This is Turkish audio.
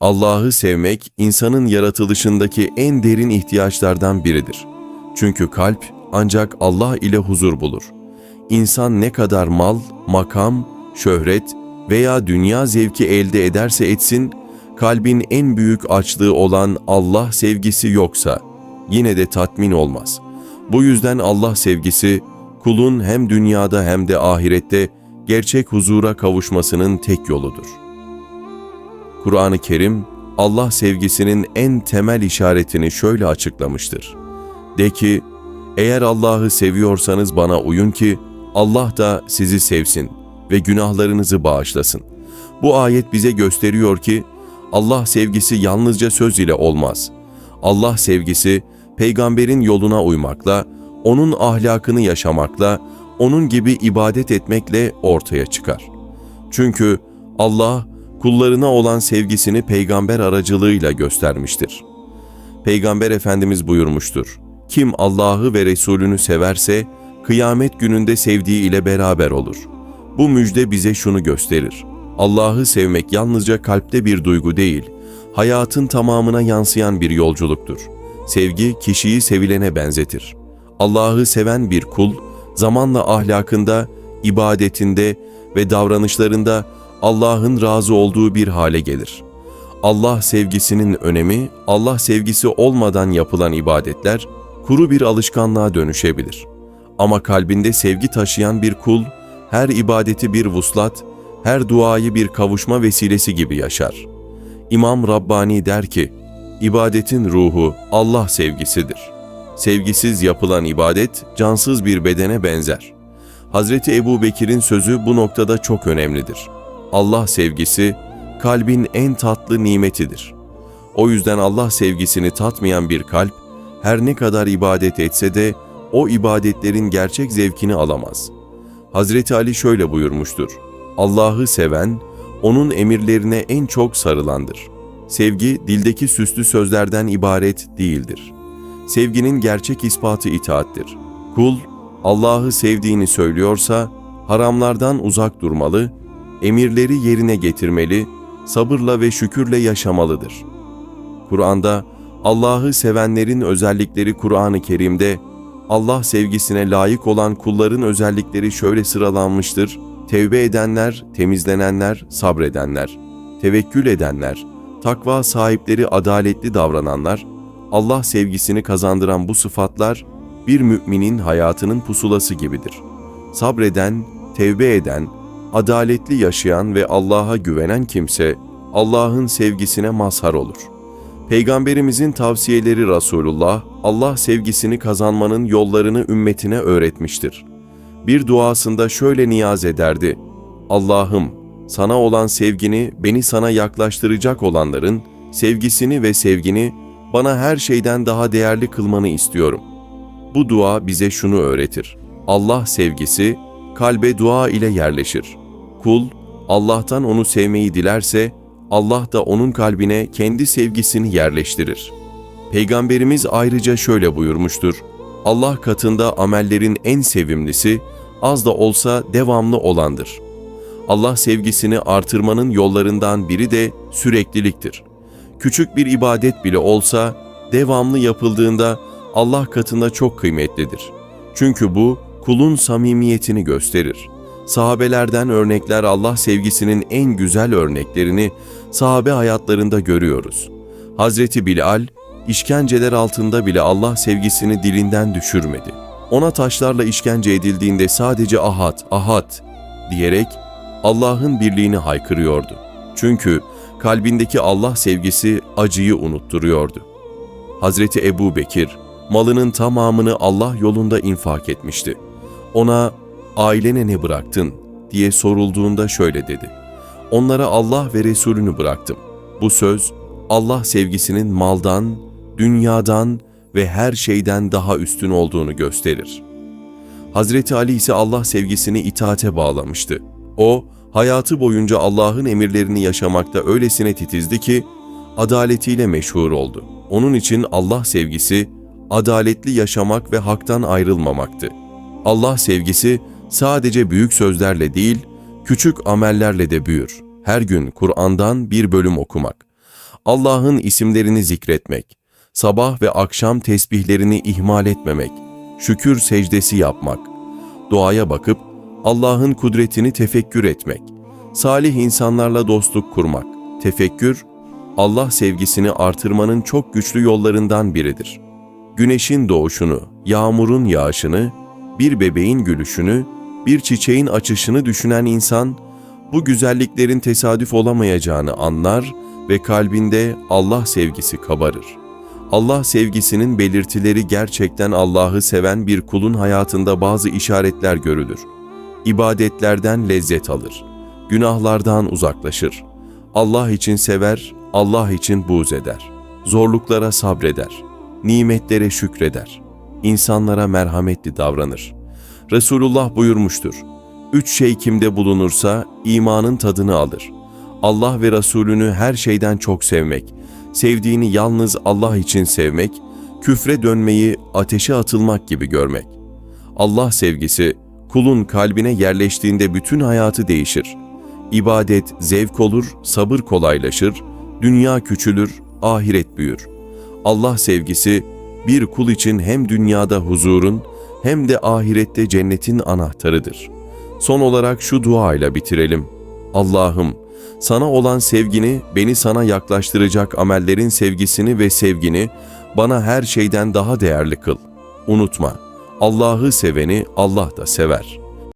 Allah'ı sevmek insanın yaratılışındaki en derin ihtiyaçlardan biridir. Çünkü kalp ancak Allah ile huzur bulur. İnsan ne kadar mal, makam, şöhret veya dünya zevki elde ederse etsin, kalbin en büyük açlığı olan Allah sevgisi yoksa yine de tatmin olmaz. Bu yüzden Allah sevgisi kulun hem dünyada hem de ahirette gerçek huzura kavuşmasının tek yoludur. Kur'an-ı Kerim Allah sevgisinin en temel işaretini şöyle açıklamıştır. De ki, eğer Allah'ı seviyorsanız bana uyun ki Allah da sizi sevsin ve günahlarınızı bağışlasın. Bu ayet bize gösteriyor ki Allah sevgisi yalnızca söz ile olmaz. Allah sevgisi peygamberin yoluna uymakla, onun ahlakını yaşamakla, onun gibi ibadet etmekle ortaya çıkar. Çünkü Allah kullarına olan sevgisini peygamber aracılığıyla göstermiştir. Peygamber Efendimiz buyurmuştur. Kim Allah'ı ve Resulünü severse kıyamet gününde sevdiği ile beraber olur. Bu müjde bize şunu gösterir. Allah'ı sevmek yalnızca kalpte bir duygu değil, hayatın tamamına yansıyan bir yolculuktur. Sevgi kişiyi sevilene benzetir. Allah'ı seven bir kul, zamanla ahlakında, ibadetinde ve davranışlarında Allah'ın razı olduğu bir hale gelir. Allah sevgisinin önemi, Allah sevgisi olmadan yapılan ibadetler kuru bir alışkanlığa dönüşebilir. Ama kalbinde sevgi taşıyan bir kul, her ibadeti bir vuslat, her duayı bir kavuşma vesilesi gibi yaşar. İmam Rabbani der ki, ibadetin ruhu Allah sevgisidir. Sevgisiz yapılan ibadet cansız bir bedene benzer. Hazreti Ebu Bekir'in sözü bu noktada çok önemlidir. Allah sevgisi kalbin en tatlı nimetidir. O yüzden Allah sevgisini tatmayan bir kalp her ne kadar ibadet etse de o ibadetlerin gerçek zevkini alamaz. Hazreti Ali şöyle buyurmuştur. Allah'ı seven, onun emirlerine en çok sarılandır. Sevgi dildeki süslü sözlerden ibaret değildir. Sevginin gerçek ispatı itaattir. Kul, Allah'ı sevdiğini söylüyorsa, haramlardan uzak durmalı, emirleri yerine getirmeli, sabırla ve şükürle yaşamalıdır. Kur'an'da Allah'ı sevenlerin özellikleri Kur'an-ı Kerim'de Allah sevgisine layık olan kulların özellikleri şöyle sıralanmıştır. Tevbe edenler, temizlenenler, sabredenler, tevekkül edenler, takva sahipleri adaletli davrananlar, Allah sevgisini kazandıran bu sıfatlar bir müminin hayatının pusulası gibidir. Sabreden, tevbe eden, adaletli yaşayan ve Allah'a güvenen kimse Allah'ın sevgisine mazhar olur. Peygamberimizin tavsiyeleri Resulullah, Allah sevgisini kazanmanın yollarını ümmetine öğretmiştir. Bir duasında şöyle niyaz ederdi. Allah'ım, sana olan sevgini beni sana yaklaştıracak olanların sevgisini ve sevgini bana her şeyden daha değerli kılmanı istiyorum. Bu dua bize şunu öğretir. Allah sevgisi kalbe dua ile yerleşir. Kul Allah'tan onu sevmeyi dilerse Allah da onun kalbine kendi sevgisini yerleştirir. Peygamberimiz ayrıca şöyle buyurmuştur. Allah katında amellerin en sevimlisi az da olsa devamlı olandır. Allah sevgisini artırmanın yollarından biri de sürekliliktir. Küçük bir ibadet bile olsa devamlı yapıldığında Allah katında çok kıymetlidir. Çünkü bu kulun samimiyetini gösterir. Sahabelerden örnekler Allah sevgisinin en güzel örneklerini sahabe hayatlarında görüyoruz. Hazreti Bilal, işkenceler altında bile Allah sevgisini dilinden düşürmedi. Ona taşlarla işkence edildiğinde sadece ahad, ahad diyerek Allah'ın birliğini haykırıyordu. Çünkü kalbindeki Allah sevgisi acıyı unutturuyordu. Hazreti Ebu Bekir, malının tamamını Allah yolunda infak etmişti. Ona ailene ne bıraktın diye sorulduğunda şöyle dedi. Onlara Allah ve Resulünü bıraktım. Bu söz Allah sevgisinin maldan, dünyadan ve her şeyden daha üstün olduğunu gösterir. Hazreti Ali ise Allah sevgisini itaate bağlamıştı. O, hayatı boyunca Allah'ın emirlerini yaşamakta öylesine titizdi ki, adaletiyle meşhur oldu. Onun için Allah sevgisi, adaletli yaşamak ve haktan ayrılmamaktı. Allah sevgisi sadece büyük sözlerle değil, küçük amellerle de büyür. Her gün Kur'an'dan bir bölüm okumak. Allah'ın isimlerini zikretmek, sabah ve akşam tesbihlerini ihmal etmemek, şükür secdesi yapmak, doğaya bakıp Allah'ın kudretini tefekkür etmek, salih insanlarla dostluk kurmak, tefekkür, Allah sevgisini artırmanın çok güçlü yollarından biridir. Güneşin doğuşunu, yağmurun yağışını, bir bebeğin gülüşünü, bir çiçeğin açışını düşünen insan, bu güzelliklerin tesadüf olamayacağını anlar ve kalbinde Allah sevgisi kabarır. Allah sevgisinin belirtileri gerçekten Allah'ı seven bir kulun hayatında bazı işaretler görülür. İbadetlerden lezzet alır. Günahlardan uzaklaşır. Allah için sever, Allah için buğz eder. Zorluklara sabreder. Nimetlere şükreder. İnsanlara merhametli davranır. Resulullah buyurmuştur. Üç şey kimde bulunursa imanın tadını alır. Allah ve Resulünü her şeyden çok sevmek, sevdiğini yalnız Allah için sevmek, küfre dönmeyi ateşe atılmak gibi görmek. Allah sevgisi kulun kalbine yerleştiğinde bütün hayatı değişir. İbadet zevk olur, sabır kolaylaşır, dünya küçülür, ahiret büyür. Allah sevgisi bir kul için hem dünyada huzurun hem de ahirette cennetin anahtarıdır. Son olarak şu duayla bitirelim. Allah'ım sana olan sevgini, beni sana yaklaştıracak amellerin sevgisini ve sevgini bana her şeyden daha değerli kıl. Unutma, Allah'ı seveni Allah da sever.''